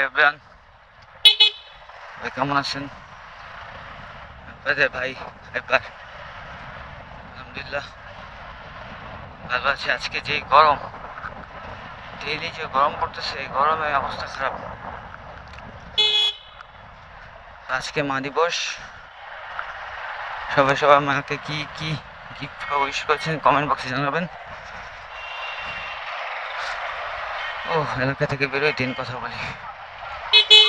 Everyone ভাই, কেমন আছেন? ভাই একবার আলহামদুলিল্লাহ। ভালো আছি। আজকে যে গরম ডেইলি যে গরম পড়তেছে, এই গরমে অবস্থা খারাপ। আজকে মা দিবস। সবাই সবাই মাকে কি কি গিফট উইশ করেছেন কমেন্ট বক্সে জানাবেন। ও এলাকা থেকে বেরোয় দিন কথা বলি আজকে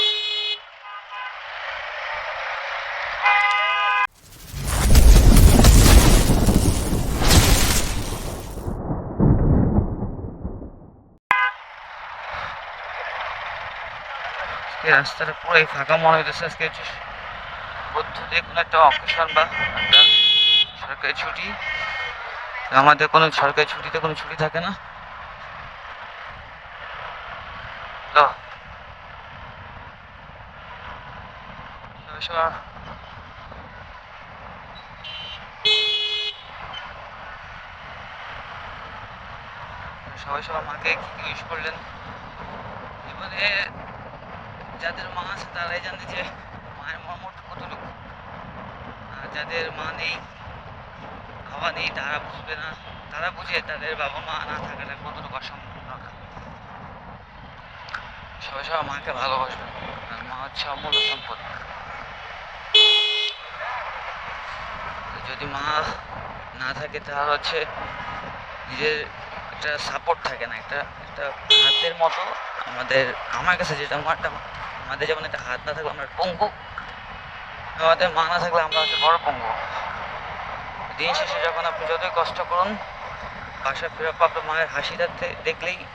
রাস্তাটা পুরাই ফাঁকা। মনে হইতেছে আজকে বুদ্ধ দিয়ে কোনো একটা অকেশন বা একটা সরকারি ছুটি। আমাদের কোনো সরকারি ছুটিতে কোনো ছুটি থাকে না। তো সবাই সবার। সবাই মাকে কি উইশ করলেন? জীবনে যাদের মা আছে তারাই জানে যে মায়ের মর্মটা কতটুকু। আর যাদের মা নেই, বাবা নেই, তারা বুঝবে না। তারা বুঝে তাদের বাবা মা না থাকাটা কতটুকু অসম্ভব সবাই সবাই মাকে ভালোবাসবে। আর মা হচ্ছে অমূল্য সম্পদ। যদি মা না থাকে, তাহলে হচ্ছে নিজের একটা সাপোর্ট থাকে না। একটা একটা হাতের মতো আমাদের, আমার কাছে যেটা আমার একটা আমাদের যেমন একটা হাত না থাকলে আমরা পঙ্গু, আমাদের মা না থাকলে আমরা হচ্ছে বড় পঙ্গু। দিন শেষে যখন আপনি যতই কষ্ট করুন বাসা ফেরা আপনার মায়ের হাসি দে- দেখলেই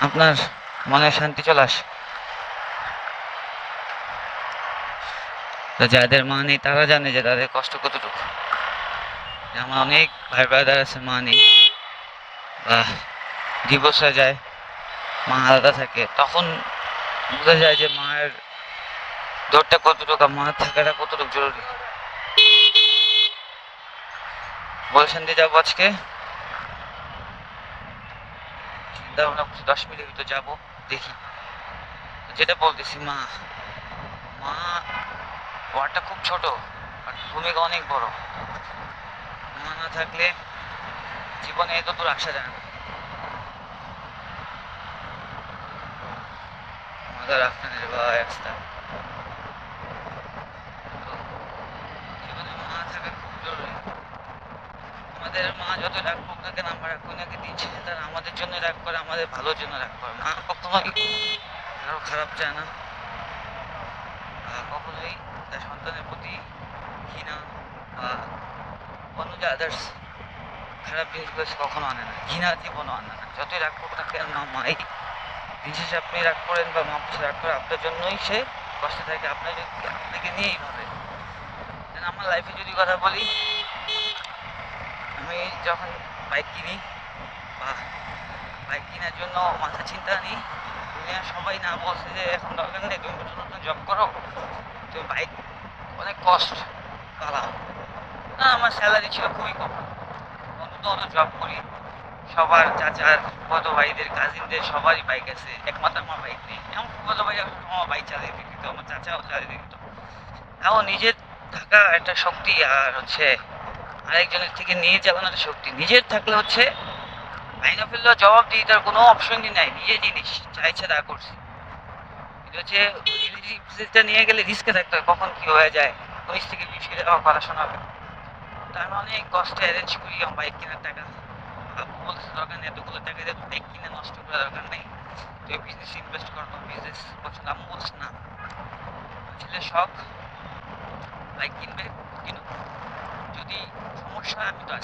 আপনার মনে শান্তি চলে আসে। যাদের মা নেই, তারা জানে যে তাদের কষ্ট কতটুকু। আমার অনেক ভাই ব্রাদার আছে, মা নেই। বা ডিভোর্স হয়ে যায়, মা আলাদা থাকে, তখন বোঝা যায় যে মায়ের দৌড়টা কতটুকু মায়ের থাকাটা কতটুকু জরুরি। বলছেন দিয়ে যাব আজকে। চিন্তা ভাবনা করছি, দশ মিনিট ভিতর যাব, দেখি। যেটা বলতেছি, মা মা ওয়ার্ডটা খুব ছোট, আর ভূমিকা অনেক বড়। মা না থাকলে জীবনে এত দূর আসা যায় না। থাকা খুব জরুরি। আমাদের মা যত রাগ করুক না কেন, আমরা রাগ করি তারা আমাদের জন্য রাগ করে, আমাদের ভালোর জন্য রাগ করে। মা কখনোই কারও খারাপ চায় না। কখনোই তার সন্তানের প্রতি ঘৃণা বা অন্য যে আদার্স খারাপ জিনিসগুলো সে কখনো আনে না। ঘৃণা জীবনও আনে না। যতই রাগ করুক না কেন মাই দিন শেষে আপনি রাগ করেন বা মা পিছনে রাগ করে আপনার জন্যই সে কষ্টে থাকে, আপনার যদি- আপনাকে নিয়েই ভাবে? আমার লাইফে যদি কথা বলি, আমি যখন বাইক কিনি, বা বাইক কেনার জন্য মাথা চিন্তা নিই, দুনিয়া সবাই না বলছে যে এখন দরকার নেই, তুমি নতুন নতুন জব করো, তুমি বাইক অনেক কষ্ট পালাও না, আমার স্যালারি ছিল খুবই কম। অন্তত অত জব করি সবার চাচার বড় ভাইদের কাজিনদের সবারই বাইক আছে। একমাত্র আমার বাইক নেই। এমন বড় ভাই আমার বাইক চালিয়ে দিত আমার চাচাও চালিয়ে দিত তাও নিজের থাকা একটা শক্তি আর হচ্ছে আরেকজনের থেকে নিয়ে চালানোর শক্তি। নিজের থাকলে হচ্ছে আইনা ফেললেও জবাব দিই তার কোনো অপশনই নাই। নিজে জিনিস চাইছে তা করছি। কিন্তু হচ্ছে রিলেটিভসটা নিয়ে গেলে রিস্কে থাকতে হয়, কখন কি হয়ে যায়? উনিশ থেকে বিশ হাজার আমার পড়াশোনা হবে। তো আমি অনেক কষ্টে অ্যারেঞ্জ করি, আমার বাইক কেনার টাকা। বাইক কিনে নষ্ট করার দরকার নেই। বিজনেস ইনভেস্ট কর বিজনেস পছন্দ না। বাইক কিনবে যদি সমস্যা আমি তো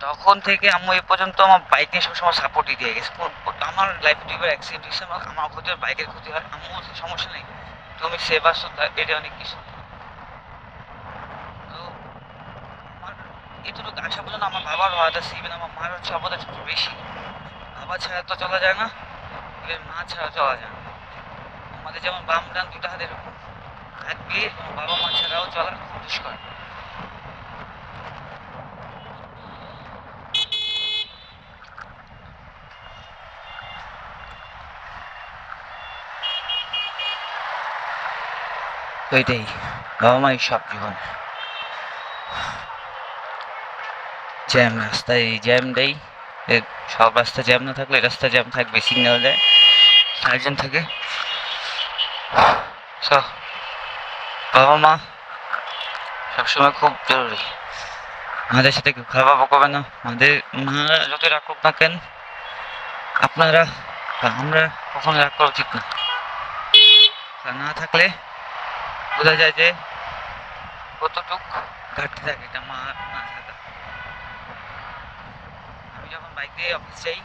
তখন থেকে আমি এই পর্যন্ত আমার বাইক নিয়ে সবসময় সাপোর্টই দিয়ে গেছে। আমার লাইফে দুইবার অ্যাক্সিডেন্ট হয়েছে, আমার আমার ক্ষতি বাইকের ক্ষতি হয়। বলছে, সমস্যা নেই। তুমি সেভ আসছো তা এটা অনেক কিছু। কিন্তু এতটুকু আশা পর্যন্ত আমার বাবার বাধা ইভেন আমার মার হচ্ছে অবদান সবচেয়ে বেশি। বাবা ছাড়া তো চলা যায় না এবার মা ছাড়া চলা যায় না। আমাদের যেমন বাম ডান দুটো হাতে এক থাকবে বাবা মা ছাড়াও চলা খুব দুষ্কর। ওইটাই, বাবা মাই সব জীবন। জ্যাম রাস্তায় এই জ্যামটাই। এ সব রাস্তা জ্যাম না থাকলে রাস্তা জ্যাম থাকবে সিগন্যাল দেয়। সার্জন থাকে। So, বাবা মা। সবসময় খুব জরুরি। আমাদের সাথে কেউ খারাপ করবে না। আমাদের মারা যতই রাগ করুক না কেন আপনারা আমরা কখনো রাগ করা উচিত না। না থাকলে বোঝা যায় যে কতটুক ঘাটতি থাকে এটা মা না থাকা। আমি যখন বাইক দিয়ে অফিস যাই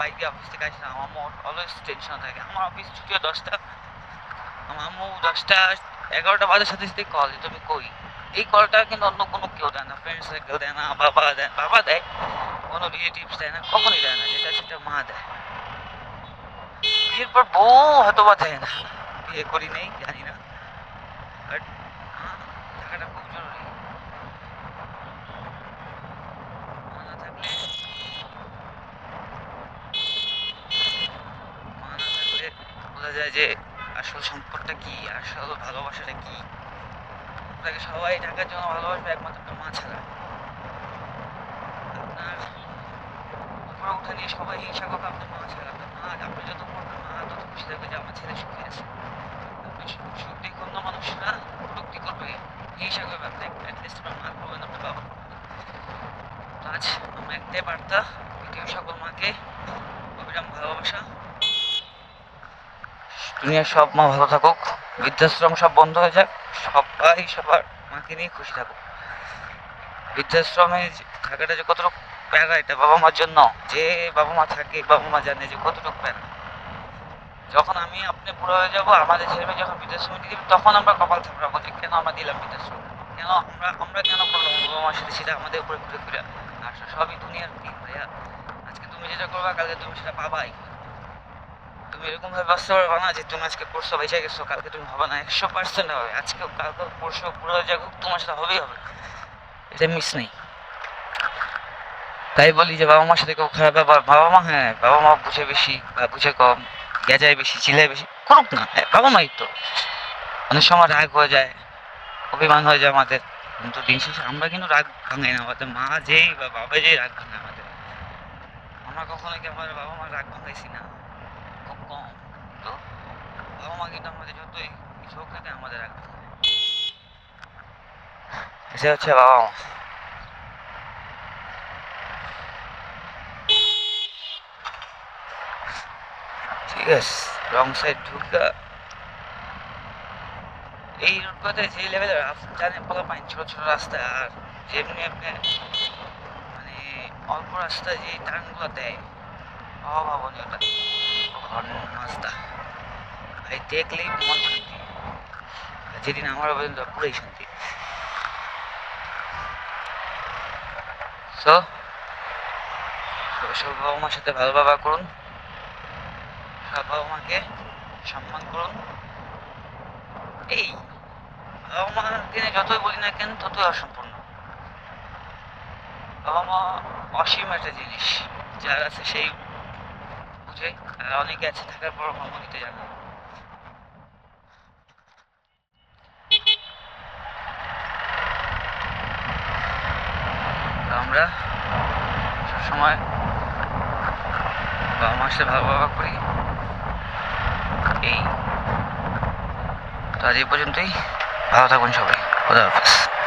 বাইক দিয়ে অফিস থেকে আসলাম আমার মোট অলওয়েজ টেনশন থাকে। আমার অফিস ছুটি হয় দশটা আমার আম্মু দশটা, এগারোটা বাজার সাথে সাথে কল তুমি কই? এই কলটা কিন্তু অন্য কোনো কেউ দেয় না ফ্রেন্ড সার্কেল দেয় না, বাবা দেয় বাবা দেয়, কোনো রিলেটিভস দেয় না, কখনই দেয় না, যেটা সেটা মা দেয়। বিয়ের পর বউ হয়তো বা দেয় না, বিয়ে করি নেই, জানি না। বাট থাকাটা খুব জরুরি মা না থাকলে মা না থাকলে বোঝা যায় যে আসল সম্পদটা কি, আসল ভালোবাসাটা কি? আপনাকে সবাই টাকার জন্য ভালোবাসবে একমাত্র মা ছাড়া। আপনার উপরে উঠে নিয়ে সবাই হিংসা করবে আপনার মা ছাড়া। আপনার মা আপনি যত করবেন মা তত খুশি থাকবে যে আমার ছেলে সুখে আছে। আপনি সুখ দেখে অন্য মানুষরা কটুক্তি করবে, হিংসা করবে, আপনি অ্যাটলিস্ট আপনার মা করবেন আপনার বাবা আজ আমার একটাই বার্তা পৃথিবীর সকল মাকে, অবিরাম ভালোবাসা। দুনিয়ার সব মা ভালো থাকুক, বৃদ্ধাশ্রম সব বন্ধ হয়ে যাক, সবাই সবার মাকে নিয়ে খুশি থাকুক। বৃদ্ধাশ্রমে থাকাটা যে কতটুকু প্যারা, এটা বাবা মার জন্য। যে বাবা মা থাকে, বাবা মা জানে যে কতটুকু প্যারা। যখন আমি আপনি বুড়ো হয়ে যাব, আমাদের ছেলে মেয়ে যখন বৃদ্ধাশ্রমে দিয়ে তখন আমরা কপাল থাপড়াবো যে কেন আমরা দিলাম বৃদ্ধাশ্রম? কেন আমরা আমরা কেন করলাম? বাবা মার সাথে সেটা আমাদের উপরে ঘুরে ঘুরে আসা, সবই দুনিয়ার দিন ভাইয়া? আজকে তুমি যেটা করবা, কালকে তুমি সেটা পাবাই। তুমি না যে তুমি আজকে বেঁচে গেছো কালকে তুমি হবে না একশো পার্সেন্ট হবে। আজকে কালকে পড়ছো পুরো তোমার সাথে হবেই হবে। এটা মিস নেই। তাই বলি যে বাবা মার সাথে কেউ খারাপ ব্যবহার বাবা মা হ্যাঁ বাবা মা বুঝে বেশি বা বুঝে কম গেজায় বেশি চিল্লায় বেশি করুক না। হ্যাঁ, বাবা মাই তো। অনেক সময় রাগ হয়ে যায় অভিমান হয়ে যায় আমাদের। কিন্তু দিন শেষে আমরা কিন্তু রাগ ভাঙাই না আমাদের মা যেই বা বাবা যেই রাগ ভাঙে আমাদের। আমরা কখনো কি আমাদের বাবা মা রাগ ভাঙাইছি না খুব কম তো বাবা মা রাগ ভাঙায় এসে হচ্ছে বাবা ঠিক আছে রং সাইড ঢুকা এই রোডটাতে যে লেভেলের জানেন বলা পাইন ছোট ছোট রাস্তা, আর যেমনি আপনি মানে অল্প রাস্তায় যে টার্নগুলো দেয় অভাবনীয়টা রাস্তা। ভাই, দেখলেই মন শান্তি যেদিন আমার পর্যন্ত পুরোই শান্তি। সো সব বাবা মার সাথে ভালো ব্যবহার করুন। সব বাবা মাকে সম্মান করুন। এই বাবা মা দিনে যতই বলি না কেন, ততই অসম্পূর্ণ। বাবা মা অসীম একটা জিনিস। যার আছে সেই বুঝে অনেকে আছে থাকার পর দিতে জানে না। তো আমরা সবসময় বাবা মার সাথে ভালো করি। এই। তো আজ এই পর্যন্তই। ভালো থাকুন সবাই। খোদা হাফেজ।